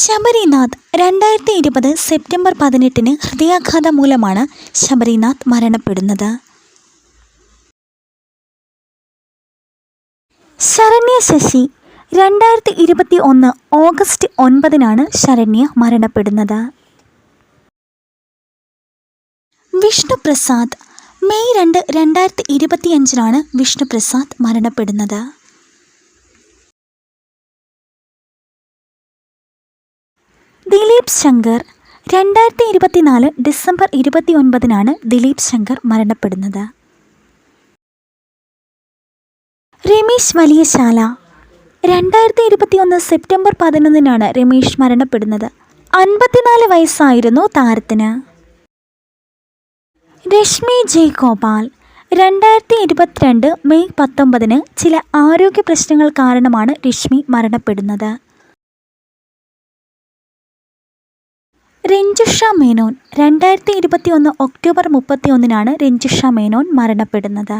ശബരിനാഥ് രണ്ടായിരത്തി ഇരുപത് സെപ്റ്റംബർ പതിനെട്ടിന് ഹൃദയാഘാതം മൂലമാണ് ശബരിനാഥ് മരണപ്പെടുന്നത്. ശരണ്യ ശശി രണ്ടായിരത്തി ഇരുപത്തി ഒന്ന് ഓഗസ്റ്റ് ഒൻപതിനാണ് ശരണ്യ മരണപ്പെടുന്നത്. വിഷ്ണുപ്രസാദ് മെയ് രണ്ട് രണ്ടായിരത്തി ഇരുപത്തിയഞ്ചിനാണ് വിഷ്ണുപ്രസാദ് മരണപ്പെടുന്നത്. ദിലീപ് ശങ്കർ രണ്ടായിരത്തി ഇരുപത്തിനാല് ഡിസംബർ ഇരുപത്തി ഒൻപതിനാണ് ദിലീപ് ശങ്കർ മരണപ്പെടുന്നത്. രമേശ് വലിയശാല രണ്ടായിരത്തി ഇരുപത്തിയൊന്ന് സെപ്റ്റംബർ പതിനൊന്നിനാണ് രമേശ് മരണപ്പെടുന്നത്. അൻപത്തിനാല് വയസ്സായിരുന്നു താരത്തിന്. രശ്മി ജയ്ഗോപാൽ രണ്ടായിരത്തി ഇരുപത്തിരണ്ട് മെയ് പത്തൊമ്പതിന് ചില ആരോഗ്യ പ്രശ്നങ്ങൾ കാരണമാണ് രശ്മി മരണപ്പെടുന്നത്. രഞ്ജുഷ മേനോൻ രണ്ടായിരത്തി ഇരുപത്തി ഒന്ന് ഒക്ടോബർ മുപ്പത്തി ഒന്നിനാണ് രഞ്ജുഷ മേനോൻ മരണപ്പെടുന്നത്.